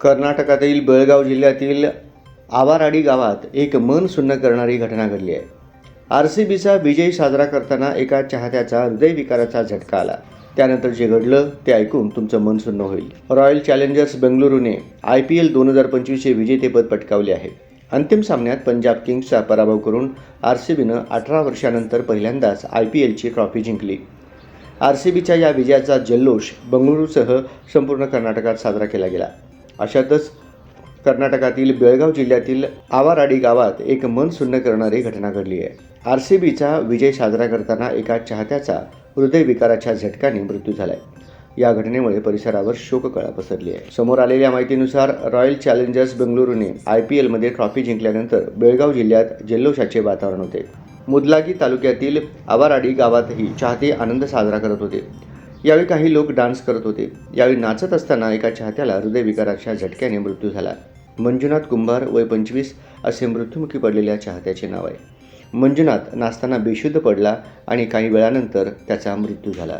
कर्नाटकातील बेळगाव जिल्ह्यातील आवाराडी गावात एक मन सुन्न करणारी घटना घडली आहे. आर सी बीचा विजय साजरा करताना एका चाहत्याचा हृदयविकाराचा झटका आला. त्यानंतर जे घडलं ते ऐकून तुमचं मन सुन्न होईल. रॉयल चॅलेंजर्स बेंगळुरूने आय पी एल दोन हजार पंचवीसचे विजेतेपद पटकावले आहे. अंतिम सामन्यात पंजाब किंग्सचा पराभव करून आर सी बीनं अठरा वर्षानंतर पहिल्यांदाच आय पी एलची ट्रॉफी जिंकली. आर सी बीच्या या विजयाचा जल्लोष बंगळुरूसह संपूर्ण कर्नाटकात साजरा केला गेला. अशातच कर्नाटकातील बेळगाव जिल्ह्यातील आवाराडी गावात एक मन सुन्न करणारी घटना घडली आहे. आर सी बीचा विजय साजरा करताना एका चाहत्याचा हृदयविकाराच्या झटक्याने मृत्यू झालाय. या घटनेमुळे परिसरावर शोककळा पसरली आहे. समोर आलेल्या माहितीनुसार रॉयल चॅलेंजर्स बेंगळुरूने आय पी एलमध्ये ट्रॉफी जिंकल्यानंतर बेळगाव जिल्ह्यात जल्लोषाचे वातावरण होते. मुदलागी तालुक्यातील आवाराडी गावातही चाहते आनंद साजरा करत होते. यावेळी काही लोक डान्स करत होते. यावेळी नाचत असताना एका चाहत्याला हृदयविकाराच्या झटक्याने मृत्यू झाला. मंजुनाथ कुंभार वय पंचवीस असे मृत्युमुखी पडलेल्या चाहत्याचे नाव आहे. मंजुनाथ नाचताना बेशुद्ध पडला आणि काही वेळानंतर त्याचा मृत्यू झाला.